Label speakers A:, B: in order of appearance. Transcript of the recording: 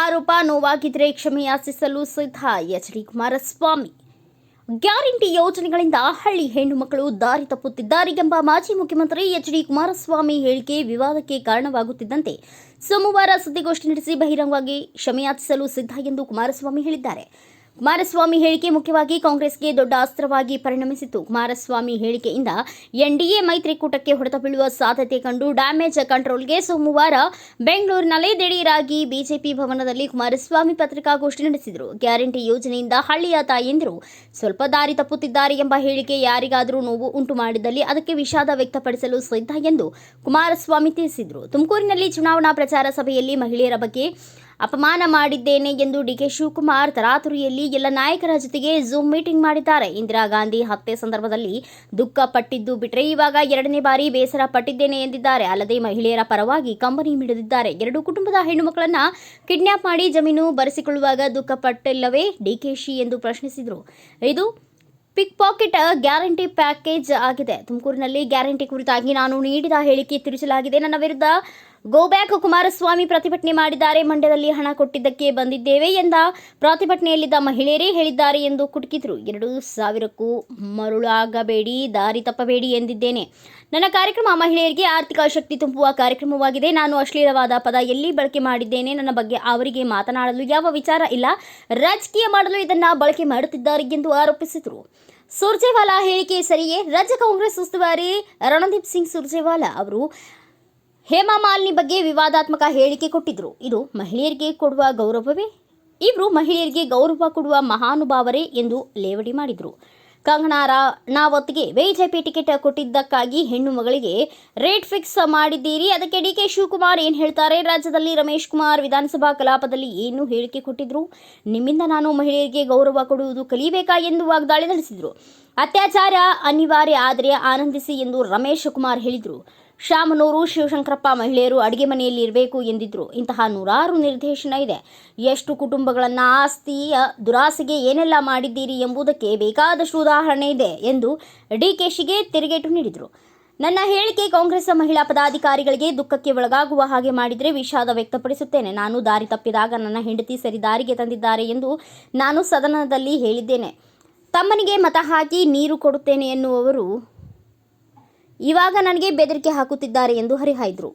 A: ಆರೋಪ, ನೋವಾಗಿದ್ರೆ ಕ್ಷಮೆಯಾಚಿಸಲು ಸಿದ್ಧ H D Kumaraswamy. Guarantee ಯೋಜನೆಗಳಿಂದ ಹಳ್ಳಿ ಹೆಣ್ಣು ಮಕ್ಕಳು ದಾರಿ ತಪ್ಪುತ್ತಿದ್ದಾರೆ ಎಂಬ ಮಾಜಿ ಮುಖ್ಯಮಂತ್ರಿ ಎಚ್ ಡಿ ಕುಮಾರಸ್ವಾಮಿ ಹೇಳಿಕೆ ವಿವಾದಕ್ಕೆ ಕಾರಣವಾಗುತ್ತಿದ್ದಂತೆ ಸೋಮವಾರ ಸುದ್ದಿಗೋಷ್ಠಿ ನಡೆಸಿ ಬಹಿರಂಗವಾಗಿ ಕ್ಷಮೆಯಾಚಿಸಲು ಸಿದ್ಧ ಎಂದು ಕುಮಾರಸ್ವಾಮಿ ಹೇಳಿದ್ದಾರೆ. ಕುಮಾರಸ್ವಾಮಿ ಹೇಳಿಕೆ ಮುಖ್ಯವಾಗಿ ಕಾಂಗ್ರೆಸ್ಗೆ ದೊಡ್ಡ ಅಸ್ತ್ರವಾಗಿ ಪರಿಣಮಿಸಿತು ಕುಮಾರಸ್ವಾಮಿ ಹೇಳಿಕೆಯಿಂದ ಎನ್ಡಿಎ ಮೈತ್ರಿಕೂಟಕ್ಕೆ ಹೊಡೆತ ಬೀಳುವ ಸಾಧ್ಯತೆ ಕಂಡು ಡ್ಯಾಮೇಜ್ ಕಂಟ್ರೋಲ್ಗೆ ಸೋಮವಾರ ಬೆಂಗಳೂರಿನಲ್ಲಿ ದಿಢೀರಾಗಿ ಬಿಜೆಪಿ ಭವನದಲ್ಲಿ ಕುಮಾರಸ್ವಾಮಿ ಪತ್ರಿಕಾಗೋಷ್ಠಿ ನಡೆಸಿದರು. ಗ್ಯಾರಂಟಿ ಯೋಜನೆಯಿಂದ ಹಳ್ಳಿಯ ತಾಯಂದಿರು ಸ್ವಲ್ಪ ದಾರಿ ತಪ್ಪುತ್ತಿದ್ದಾರೆ ಎಂಬ ಹೇಳಿಕೆ ಯಾರಿಗಾದರೂ ನೋವು ಉಂಟು ಮಾಡಿದಲ್ಲಿ ಅದಕ್ಕೆ ವಿಷಾದ ವ್ಯಕ್ತಪಡಿಸಲು ಸಿದ್ಧ ಎಂದು ಕುಮಾರಸ್ವಾಮಿ ತಿಳಿಸಿದರು. ತುಮಕೂರಿನಲ್ಲಿ ಚುನಾವಣಾ ಪ್ರಚಾರ ಸಭೆಯಲ್ಲಿ ಮಹಿಳೆಯರ ಬಗ್ಗೆ ಅಪಮಾನ ಮಾಡಿದ್ದೇನೆ ಎಂದು ಡಿಕೆ ಶಿವಕುಮಾರ್ ತರಾತುರಿಯಲ್ಲಿ ಎಲ್ಲ ನಾಯಕರ ಜೊತೆಗೆ ಝೂಮ್ ಮೀಟಿಂಗ್ ಮಾಡಿದ್ದಾರೆ. ಇಂದಿರಾ ಗಾಂಧಿ ಹತ್ಯೆ ಸಂದರ್ಭದಲ್ಲಿ ದುಃಖ ಪಟ್ಟಿದ್ದು ಬಿಟ್ಟರೆ ಇವಾಗ ಎರಡನೇ ಬಾರಿ ಬೇಸರ ಪಟ್ಟಿದ್ದೇನೆ ಎಂದಿದ್ದಾರೆ. ಅಲ್ಲದೆ ಮಹಿಳೆಯರ ಪರವಾಗಿ ಕಂಬನಿ ಮಿಡಿದಿದ್ದಾರೆ. ಎರಡು ಕುಟುಂಬದ ಹೆಣ್ಣುಮಕ್ಕಳನ್ನ ಕಿಡ್ನಾಪ್ ಮಾಡಿ ಜಮೀನು ಬರೆಸಿಕೊಳ್ಳುವಾಗ ದುಃಖ ಪಟ್ಟಿಲ್ಲವೇ ಡಿಕೆಶಿ ಎಂದು ಪ್ರಶ್ನಿಸಿದರು. ಇದು ಪಿಕ್ ಪಾಕೆಟ್ ಗ್ಯಾರಂಟಿ ಪ್ಯಾಕೇಜ್ ಆಗಿದೆ. ತುಮಕೂರಿನಲ್ಲಿ ಗ್ಯಾರಂಟಿ ಕುರಿತಾಗಿ ನಾನು ನೀಡಿದ ಹೇಳಿಕೆ ತಿಳಿಸಲಾಗಿದೆ. ನನ್ನ ವಿರುದ್ಧ ಗೋ ಬ್ಯಾಕ್ ಕುಮಾರಸ್ವಾಮಿ ಪ್ರತಿಭಟನೆ ಮಾಡಿದ್ದಾರೆ. ಮಂಡ್ಯದಲ್ಲಿ ಹಣ ಕೊಟ್ಟಿದ್ದಕ್ಕೆ ಬಂದಿದ್ದೇವೆ ಎಂದ ಪ್ರತಿಭಟನೆಯಲ್ಲಿದ್ದ ಮಹಿಳೆಯರೇ ಹೇಳಿದ್ದಾರೆ ಎಂದು ಕುಟುಕಿದ್ರು. ಎರಡು ಸಾವಿರಕ್ಕೂ ಮರುಳಾಗಬೇಡಿ, ದಾರಿ ತಪ್ಪಬೇಡಿ ಎಂದಿದ್ದೇನೆ. ನನ್ನ ಕಾರ್ಯಕ್ರಮ ಮಹಿಳೆಯರಿಗೆ ಆರ್ಥಿಕ ಶಕ್ತಿ ತುಂಬುವ ಕಾರ್ಯಕ್ರಮವಾಗಿದೆ. ನಾನು ಅಶ್ಲೀಲವಾದ ಪದ ಎಲ್ಲಿ ಬಳಕೆ ಮಾಡಿದ್ದೇನೆ? ನನ್ನ ಬಗ್ಗೆ ಅವರಿಗೆ ಮಾತನಾಡಲು ಯಾವ ವಿಚಾರ ಇಲ್ಲ. ರಾಜಕೀಯ ಮಾಡಲು ಇದನ್ನ ಬಳಕೆ ಮಾಡುತ್ತಿದ್ದಾರೆ ಎಂದು ಆರೋಪಿಸಿದರು. ಸುರ್ಜೇವಾಲಾ ಹೇಳಿಕೆ ಸರಿಯೇ? ರಾಜ್ಯ ಕಾಂಗ್ರೆಸ್ ಉಸ್ತುವಾರಿ ರಣದೀಪ್ ಸಿಂಗ್ ಸುರ್ಜೇವಾಲಾ ಅವರು ಹೇಮಾ ಮಾಲಿನಿ ಬಗ್ಗೆ ವಿವಾದಾತ್ಮಕ ಹೇಳಿಕೆ ಕೊಟ್ಟಿದ್ರು. ಇದು ಮಹಿಳೆಯರಿಗೆ ಕೊಡುವ ಗೌರವವೇ? ಇವರು ಮಹಿಳೆಯರಿಗೆ ಗೌರವ ಕೊಡುವ ಮಹಾನುಭಾವರೇ ಎಂದು ಲೇವಡಿ ಮಾಡಿದರು. ಕಂಗನಾ ರಾಣಾವತ್ಗೆ ಬಿಜೆಪಿ ಟಿಕೆಟ್ ಕೊಟ್ಟಿದ್ದಕ್ಕಾಗಿ ಹೆಣ್ಣು ಮಗಳಿಗೆ ರೇಟ್ ಫಿಕ್ಸ್ ಮಾಡಿದ್ದೀರಿ. ಅದಕ್ಕೆ ಡಿ ಕೆ ಶಿವಕುಮಾರ್ ಏನು ಹೇಳ್ತಾರೆ? ರಾಜ್ಯದಲ್ಲಿ ರಮೇಶ್ ಕುಮಾರ್ ವಿಧಾನಸಭಾ ಕಲಾಪದಲ್ಲಿ ಏನು ಹೇಳಿಕೆ ಕೊಟ್ಟಿದ್ರು? ನಿಮ್ಮಿಂದ ನಾನು ಮಹಿಳೆಯರಿಗೆ ಗೌರವ ಕೊಡುವುದು ಕಲಿಬೇಕಾ ಎಂದು ವಾಗ್ದಾಳಿ ನಡೆಸಿದರು. ಅತ್ಯಾಚಾರ ಅನಿವಾರ್ಯ ಆದರೆ ಆನಂದಿಸಿ ಎಂದು ರಮೇಶ್ ಕುಮಾರ್ ಹೇಳಿದರು. ಶಾಮನೂರು ಶಿವಶಂಕರಪ್ಪ ಮಹಿಳೆಯರು ಅಡಿಗೆ ಮನೆಯಲ್ಲಿ ಇರಬೇಕು ಎಂದಿದ್ರು. ಇಂತಹ ನೂರಾರು ನಿರ್ದೇಶನ ಇದೆ. ಎಷ್ಟು ಕುಟುಂಬಗಳನ್ನು ಆಸ್ತಿಯ ದುರಾಸೆಗೆ ಏನೆಲ್ಲ ಮಾಡಿದ್ದೀರಿ ಎಂಬುದಕ್ಕೆ ಬೇಕಾದಷ್ಟು ಉದಾಹರಣೆ ಇದೆ ಎಂದು ಡಿ ಡಿಕೆಶಿಗೆ ತಿರುಗೇಟು ನೀಡಿದರು. ನನ್ನ ಹೇಳಿಕೆ ಕಾಂಗ್ರೆಸ್ ಮಹಿಳಾ ಪದಾಧಿಕಾರಿಗಳಿಗೆ ದುಃಖಕ್ಕೆ ಒಳಗಾಗುವ ಹಾಗೆ ಮಾಡಿದರೆ ವಿಷಾದ ವ್ಯಕ್ತಪಡಿಸುತ್ತೇನೆ. ನಾನು ದಾರಿ ತಪ್ಪಿದಾಗ ನನ್ನ ಹೆಂಡತಿ ಸರಿ ದಾರಿಗೆ ತಂದಿದ್ದಾರೆ ಎಂದು ನಾನು ಸದನದಲ್ಲಿ ಹೇಳಿದ್ದೇನೆ. ತಮ್ಮನಿಗೆ ಮತ ಹಾಕಿ ನೀರು ಕೊಡುತ್ತೇನೆ ಎನ್ನುವವರು ಇವಾಗ ನನಗೆ ಬೆದರಿಕೆ ಹಾಕುತ್ತಿದ್ದಾರೆ ಎಂದು ಹರಿಹಾಯ್ದರು.